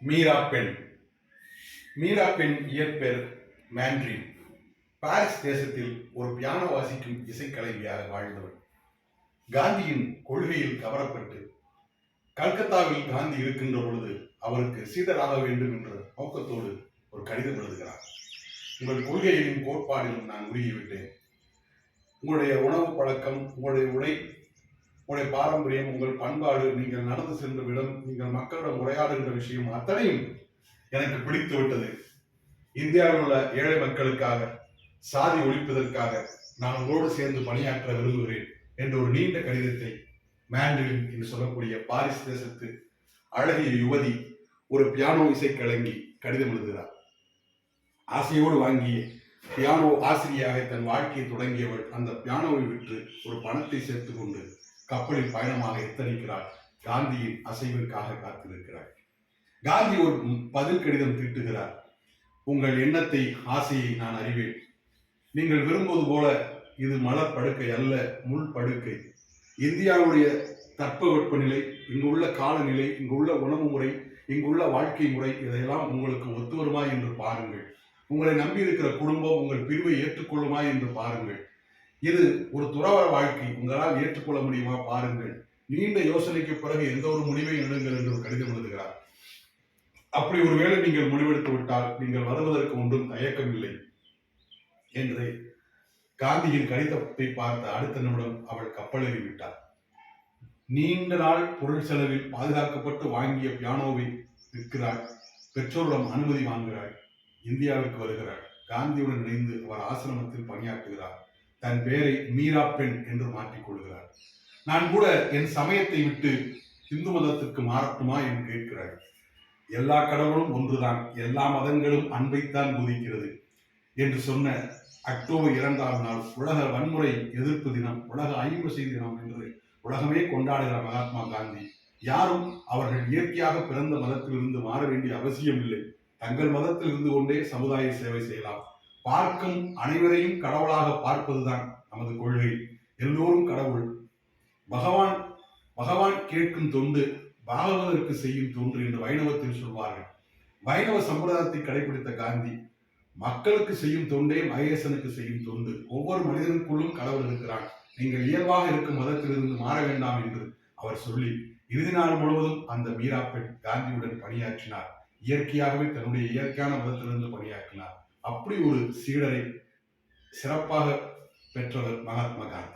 மீரா பெண். மீரா பெண் இயற்பெயர் மேண்ட்ரின். பாரிஸ் தேசத்தில் ஒரு பியானோ வாசிக்கும் இசைக்கலைவியாக வாழ்ந்தவர் காந்தியின் கொள்கையில் கவரப்பட்டு கல்கத்தாவில் காந்தி இருக்கின்ற பொழுது அவருக்கு சீடராக வேண்டும் என்ற நோக்கத்தோடு ஒரு கடிதம் எழுதுகிறார். உங்கள் கொள்கையிலும் கோட்பாடிலும் நான் உருகிவிட்டேன். உங்களுடைய உணவு பழக்கம் உங்களுடைய உடை உங்களுடைய பாரம்பரியம் உங்கள் பண்பாடு நீங்கள் நடந்து சென்ற விடம் நீங்கள் மக்களிடம் உரையாடுகின்ற விஷயம் அத்தனையும் எனக்கு பிடித்து விட்டது. இந்தியாவில் உள்ள ஏழை மக்களுக்காக சாதி ஒழிப்பதற்காக நான் உங்களோடு சேர்ந்து பணியாற்ற விரும்புகிறேன் என்ற ஒரு நீண்ட கடிதத்தை மேண்டலின் என்று சொல்லக்கூடிய பாரிஸ் தேசத்து அழகிய யுவதி ஒரு பியானோ இசை இசைக்கலங்கி கடிதம் எழுதுகிறார். ஆசையோடு வாங்கிய பியானோ ஆசிரியாக தன் வாழ்க்கையை தொடங்கியவள் அந்த பியானோவை விற்று ஒரு பணத்தை சேர்த்து கொண்டு கப்பலில் பயணமாக எத்தனிக்கிறார்? காந்தியின் அசைவிற்காக காத்திருக்கிறார். காந்தி ஒரு பதில் கடிதம் தீட்டுகிறார். உங்கள் எண்ணத்தை ஆசையை நான் அறிவேன். நீங்கள் விரும்புவது போல இது மலர் படுக்கை அல்ல முள் படுக்கை. இந்தியாவுடைய தட்பவெப்பநிலை இங்குள்ள காலநிலை இங்குள்ள உணவு முறை இங்குள்ள வாழ்க்கை முறை இதையெல்லாம் உங்களுக்கு ஒத்து வருமா என்று பாருங்கள். உங்களை நம்பி இருக்கிற குடும்பம் உங்கள் பிரிவை ஏற்றுக்கொள்ளுமா என்று பாருங்கள். இது ஒரு துறவர வாழ்க்கை. உங்களால் ஏற்றுக்கொள்ள முடியுமா? பாருங்கள். நீண்ட யோசனைக்கு பிறகு எந்த ஒரு முடிவையும் எடுங்கள் என்று ஒரு கடிதம் எழுதுகிறார். அப்படி ஒருவேளை நீங்கள் முடிவெடுத்து விட்டால் நீங்கள் வருவதற்கு ஒன்றும் தயக்கமில்லை என்று காந்தியின் கடிதத்தை பார்த்த அடுத்த நிமிடம் அவள் கப்பலேறி விட்டார் நீண்ட நாள் பொருள் செலவில் பாதுகாக்கப்பட்டு வாங்கிய பியானோவை விற்கிறாள். பெற்றோரிடம் அனுமதி வாங்குகிறாள். இந்தியாவிற்கு வருகிறாள். காந்தியுடன் இணைந்து அவர் ஆசிரமத்தில் பணியாற்றுகிறார். தன் பெயரை மீரா பெண் என்று மாற்றிக் கொள்கிறார். நான் கூட என் சமயத்தை விட்டு இந்து மதத்திற்கு மாறட்டுமா என்று கேட்கிறார் எல்லா கடவுளும் ஒன்றுதான் எல்லா மதங்களும் அன்பைத்தான் போதிக்கிறது என்று சொன்ன அக்டோபர் இரண்டாம் நாள் உலக வன்முறை எதிர்ப்பு தினம் உலக ஐம்பசை தினம் என்று உலகமே கொண்டாடுகிற மகாத்மா காந்தி. யாரும் அவர்கள் இயற்கையாக பிறந்த மதத்திலிருந்து மாற வேண்டிய அவசியம் இல்லை தங்கள் மதத்தில் இருந்து கொண்டே சமுதாய சேவை செய்யலாம். பார்க்கும் அனைவரையும் கடவுளாக பார்ப்பதுதான் நமது கொள்கை. எல்லோரும் கடவுள். பகவான் பகவான் கேட்கும் தொண்டு பாகவதற்கு செய்யும் தொண்டு என்று வைணவத்தில் சொல்வார்கள். வைணவ சம்பிரதாயத்தை கடைபிடித்த காந்தி மக்களுக்கு செய்யும் தொண்டே மகேசனுக்கு செய்யும் தொண்டு. ஒவ்வொரு மனிதனுக்குள்ளும் கடவுள் இருக்கிறான் நீங்கள் இயல்பாக இருக்கும் மதத்திலிருந்து மாற வேண்டாம் என்று அவர் சொல்லி இறுதி நாள் முழுவதும் அந்த மீரா பெண் காந்தியுடன் பணியாற்றினார். இயற்கையாகவே தன்னுடைய இயற்கையான மதத்திலிருந்து பணியாற்றினார். அப்படி ஒரு சீடரை சிறப்பாக பெற்றவர் மகாத்மா காந்தி.